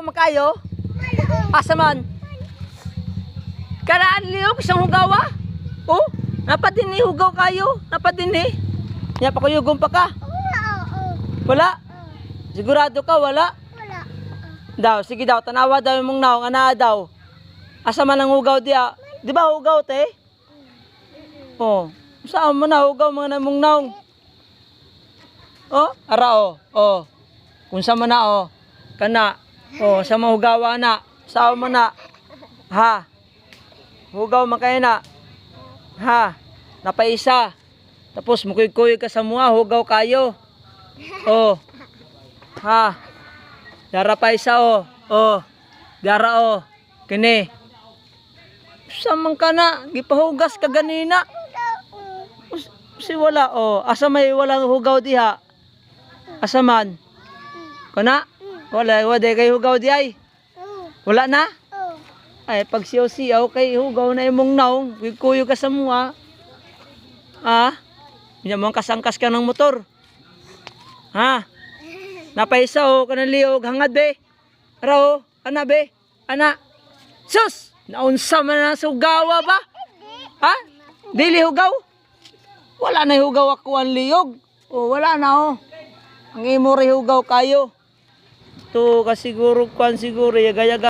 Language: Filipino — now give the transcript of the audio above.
hugaw makayo? Asa man? Karaan liog isang hugawa? Oh, napadini hugaw kayo. Napadini. Nya pa kuyugong pa ka. Wala. Sigurado ka wala? Daw, sige daw, tanawa daw yung mong naong, ana daw. Asa man ang hugaw diya? Di ba hugaw te? Oh, saan mo na hugaw mga namong naong? Oh, ara oh, oh. Kung sa man na oh, kana. Oh, sa mahugawa na. Saan mo na? Ha? Hugaw man kayo na. Ha? Napaisa. Tapos mukuy-kuy ka sa mga, hugaw kayo. Oh. Ha? Dara pa isa oh. Oh. Dara oh. Kini. Samang ka na. Gipahugas ka ganina. Si wala oh. Asa may walang hugaw diha. Asa man. Kana? Wala. Wala kay hugaw di ay. Wala na? Ay, pag siyaw-siyaw kay hugaw na imong naong. Kuyo ka sa mga. Ah? Hindi mo kasangkas ka ng motor. Ha? Napaisa o kanang liog hangad be. Ara o, ana be. Ana. Sus! Naunsa man na sa hugawa ba? Ha? Dili hugaw? Wala na hugaw ako ang liog. O wala na o. Ang imo ri hugaw kayo. To kasiguro kwan siguro yaga-yaga